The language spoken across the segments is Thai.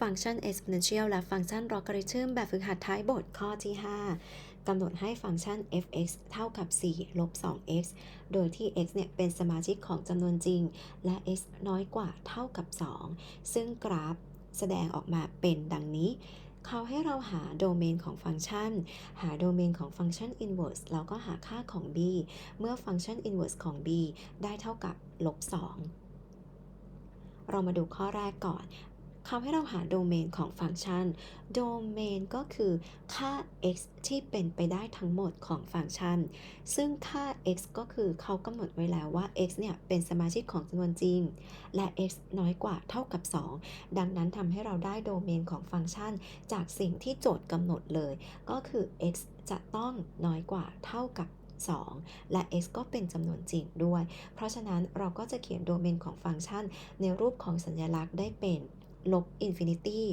ฟังก์ชัน exponential และฟังก์ชัน logarithm แบบฝึกหัดท้ายบทข้อที่ 5กำหนดให้ฟังก์ชัน f(x) เท่ากับ 4 ลบ 2x โดยที่ x เนี่ยเป็นสมาชิกของจำนวนจริง และ x น้อยกว่าเท่ากับ 2 ซึ่งกราฟแสดงออกมาเป็นดังนี้เขาให้เราหาโดเมนของฟังก์ชัน หาโดเมนของฟังก์ชัน inverse แล้วก็หาค่าของ b เมื่อฟังก์ชัน inverse ของ b ได้เท่ากับลบ 2 เรามาดูข้อแรกก่อน เขาให้เราหาโดเมนของฟังก์ชัน โดเมนก็คือค่า x ที่เป็นไปได้ทั้งหมดของฟังก์ชัน ซึ่งค่า x ก็คือเขากำหนดไว้แล้วว่า x เนี่ยเป็นสมาชิกของจำนวนจริง และ x น้อยกว่าเท่ากับ 2 ดังนั้นทำให้เราได้โดเมนของฟังก์ชัน จากสิ่งที่โจทย์กำหนดเลย ก็คือ x จะต้องน้อยกว่าเท่ากับ2 และ x ก็เป็นจำนวนจริงด้วย เพราะฉะนั้นเราก็จะเขียนโดเมนของฟังก์ชันในรูปของสัญลักษณ์ได้เป็น ลบอินฟินิตี้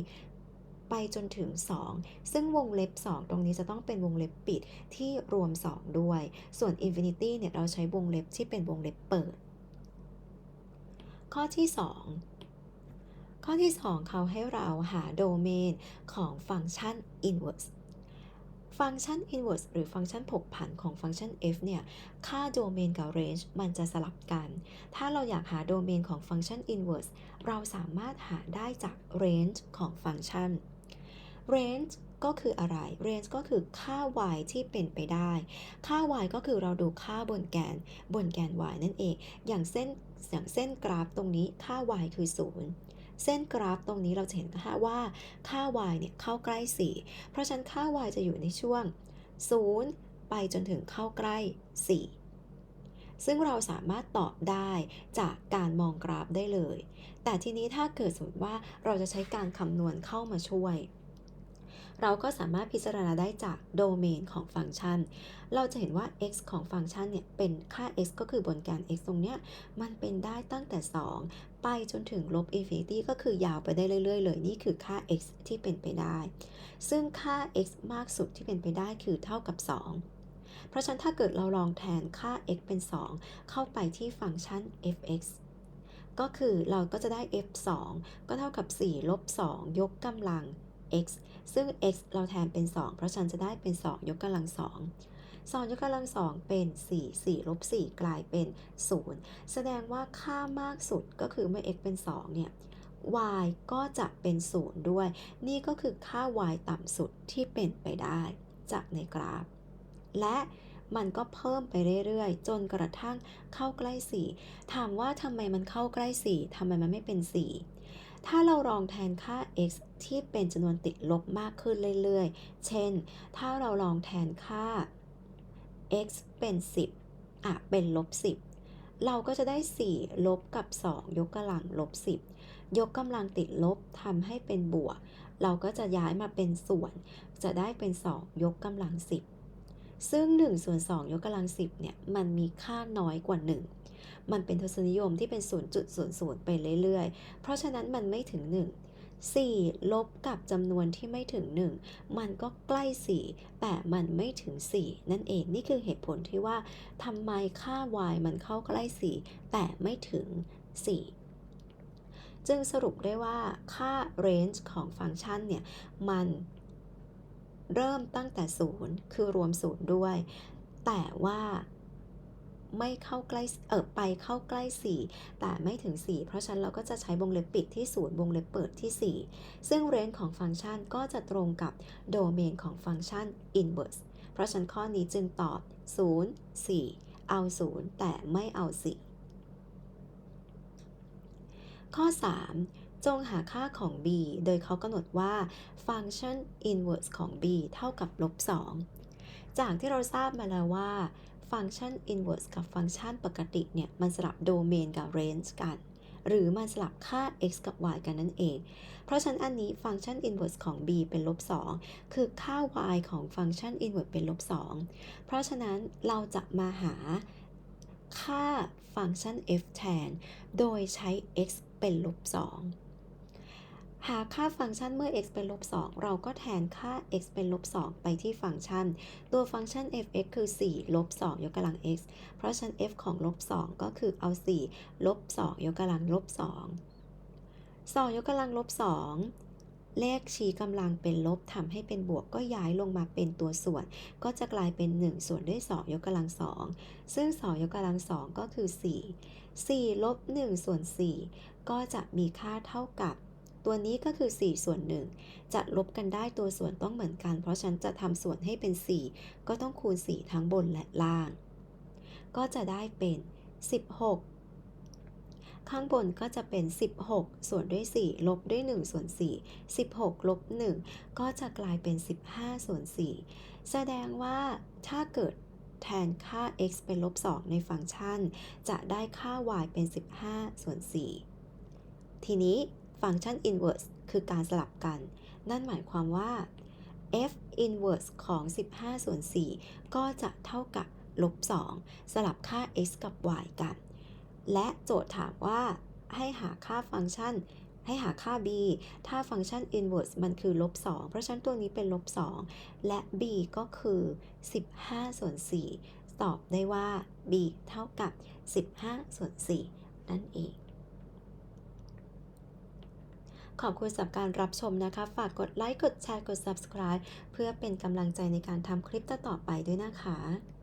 ไปจนถึง 2 ซึ่งวงเล็บ 2 ตรงนี้จะต้องเป็นวงเล็บปิดที่รวม 2 ด้วย ส่วน infinity เนี่ย เราใช้วงเล็บที่เป็นวงเล็บเปิด ข้อที่ 2 ข้อที่ 2 เขาให้เราหาโดเมนของฟังก์ชัน inverse ฟังก์ชัน inverse หรือฟังก์ชันผกผันของฟังก์ชัน f เนี่ย ค่าโดเมนกับ range มันจะสลับกัน ถ้าเราอยากหาโดเมนของฟังก์ชัน inverse เราสามารถหาได้จาก range ของฟังก์ชัน range ก็คืออะไร range ก็คือค่า y ที่เป็นไปได้ ค่า y ก็คือเราดูค่าบนแกน บนแกน y นั่นเอง อย่างเส้นอย่างเส้นกราฟตรงนี้ค่า y คือ 0 เส้นกราฟตรงนี้เราจะเห็นค่าว่าค่า y เนี่ยเข้าใกล้ 4 เพราะฉะนั้นค่า y จะอยู่ในช่วง 0 ไปจนถึงเข้าใกล้ 4 ซึ่งเราสามารถตอบได้จากการมองกราฟได้เลย แต่ทีนี้ถ้าเกิดสมมติว่าเราจะใช้การคำนวณเข้ามาช่วย เราก็สามารถพิจารณาได้จากโดเมนของฟังก์ชัน เราจะเห็นว่า x ของฟังก์ชันเนี่ยเป็นค่า x ก็คือบนแกน x ตรงเนี้ยมันเป็นได้ตั้งแต่ 2 ไปจนถึงลบอินฟินิตี้ก็คือยาวไปได้เรื่อย ๆ เลย นี่คือค่า x ที่เป็นไปได้ ซึ่งค่า x มากสุดที่เป็นไปได้คือเท่ากับ 2เพราะฉะนั้นถ้าเกิดเราลองแทนค่า x เป็น 2 เข้าไปที่ฟังก์ชัน f(x) ก็คือเราก็จะได้ f 2ก็เท่ากับ 4 ลบ 2 ยกกำลัง x ซึ่ง x เราแทนเป็น 2 เพราะฉันจะได้เป็น 2 ยกกำลัง2 2ยกกำลัง2เป็น 4 4ลบ4กลายเป็น 0 แสดงว่าค่ามากสุดก็คือเมื่อ x เป็น 2 เนี่ย y ก็จะเป็น 0 ด้วย นี่ก็คือค่า y ต่ำสุดที่เป็นไปได้จากในกราฟ และมันก็เพิ่มไปเรื่อยๆ จนกระทั่งเข้าใกล้ 4 ถามว่าทำไมมันเข้าใกล้ 4ทำไมมันไม่เป็น 4 ถ้าเราลองแทนค่า x ที่เป็นจำนวนติดลบมากขึ้นเรื่อยๆ เช่น ถ้าเราลองแทนค่า x เป็น 10 อะ เป็นลบ 10 เราก็จะได้ 4 ลบกับ 2 ยกกำลังลบ 10 ยกกำลังติดลบทำให้เป็นบวก เราก็จะย้ายมาเป็นส่วน จะได้เป็น 2 ยกกำลัง 10 ซึ่ง1ส่วน2ยกกำลัง 10 เนี่ย มันมีค่าน้อยกว่า 1 มันเป็นทศนิยมที่เป็น 0.00 ไปเรื่อยๆ เพราะฉะนั้นมันไม่ถึง 1 4 ลบกับจำนวนที่ไม่ถึง 1 มันก็ใกล้ 4 แต่มันไม่ถึง 4 นั่นเองนี่คือเหตุผลที่ว่าทำไมค่า y มันเข้าใกล้ 4 แต่ไม่ถึง 4จึงสรุปได้ว่าค่า range ของฟังก์ชันเนี่ย มันเริ่มตั้งแต่ 0 คือรวม 0 ด้วย แต่ว่า ไม่เข้าใกล้เออไปเข้าใกล้ 4 แต่ไม่ถึง 4 เพราะฉะนั้นเราก็จะใช้วงเล็บปิดที่ 0 วงเล็บเปิดที่ 4 ซึ่งเรนจ์ของฟังก์ชันก็จะตรงกับโดเมนของฟังก์ชัน inverse เพราะฉะนั้นข้อนี้จึงตอบ 0 4 เอา 0 แต่ไม่เอา 4 ข้อ 3 จงหาค่าของ b โดยเขากำหนดว่าฟังก์ชัน inverse ของ b เท่ากับลบ2จากที่เราทราบมาแล้วว่า ฟังก์ชัน inverse กับฟังก์ชันปกติเนี่ย มันสลับโดเมนกับ range กัน หรือมันสลับค่า x กับ y กันนั่นเอง เพราะฉะนั้นอันนี้ฟังก์ชัน inverse ของ b เป็นลบ 2 คือค่า y ของฟังก์ชัน inverse เป็นลบ 2 เพราะฉะนั้นเราจะมาหาค่าฟังก์ชัน f แทน โดยใช้ x เป็นลบ 2 หาค่าฟังก์ชันเมื่อ x เป็นลบ2เราก็แทนค่า x เป็นลบ2ไปที่ฟังก์ชัน ตัวฟังก์ชัน f(x) คือ 4 ลบ 2 ยกกำลัง x เพราะฉะนั้น f ของลบ 2 ก็คือเอา 4 ลบ 2 ยกกำลังลบ 2 2 ยกกำลังลบ 2 เลขชี้กำลังเป็นลบทำให้เป็นบวกก็ย้ายลงมาเป็นตัวส่วน ก็จะกลายเป็น 1 ส่วนด้วย 2 ยกกำลัง 2 ซึ่ง 2 ยกกำลัง 2 ก็คือ 4 4 ลบ 1 ส่วน 4 ก็จะมีค่าเท่ากับ ตัวนี้ก็คือ 4 ส่วน 1 จะลบกันได้ตัวส่วนต้องเหมือนกัน เพราะฉันจะทำส่วนให้เป็น 4 ก็ต้องคูณ 4 ทั้งบนและล่าง ก็จะได้เป็น 16 ข้างบนก็จะเป็น 16 ส่วนด้วย 4 ลบด้วย 1 ส่วน 4 16 ลบ 1 ก็จะกลายเป็น 15 ส่วน 4 แสดงว่าถ้าเกิดแทนค่า x เป็นลบ 2 ในฟังก์ชัน จะได้ค่า y เป็น 15 ส่วน 4 ทีนี้ ฟังก์ชัน inverse คือการสลับกัน นั่นหมายความว่า f inverse ของ 15 ส่วน 4 ก็จะเท่ากับลบ 2 สลับค่า x กับ y กัน และโจทย์ถามว่าให้หาค่าฟังก์ชัน ให้หาค่า b ถ้าฟังก์ชัน inverse มันคือลบ 2 เพราะฉะนั้นตัวนี้เป็นลบ 2 และ b ก็คือ 15 ส่วน 4 ตอบได้ว่า b เท่ากับ 15 ส่วน 4 นั่นเอง ขอบคุณสำหรับการรับชมนะคะ ฝากกดไลค์ กดแชร์ กด subscribe เพื่อเป็นกำลังใจในการทำคลิปต่อๆไปด้วยนะคะ